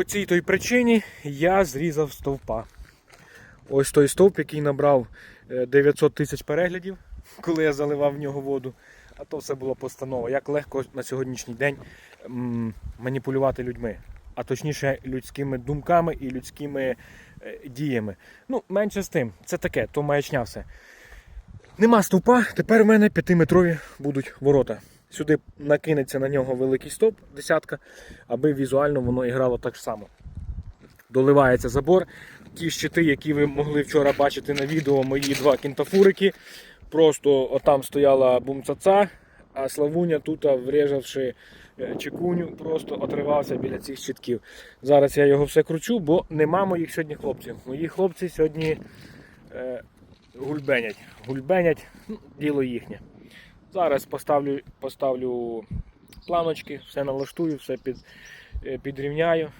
По цій той причині я зрізав стовпа. Ось той стовп, який набрав е, 900 тисяч переглядів, коли я заливав в нього воду. А то все було постанова. Як легко на сьогоднішній день маніпулювати людьми, а точніше людськими думками і людськими е, діями. Ну, менше з тим, це таке, то маячня все. Нема стовпа, тепер в мене 5-метрові будуть ворота. Сюди накинеться на нього великий стовп, десятка, аби візуально воно і грало так само. Доливається забор. Ті щити, які ви могли вчора бачити на відео, мої два кінтафурики. Просто отам стояла бумцаца, а Славуня тут, врежавши е, чекуню, просто отривався біля цих щитків. Зараз я його все кручу, бо нема моїх сьогодні хлопців. Мої хлопці сьогодні е, гульбенять. Гульбенять, ну, діло їхнє. Зараз поставлю, поставлю планочки, все налаштую, все під, е, підрівняю.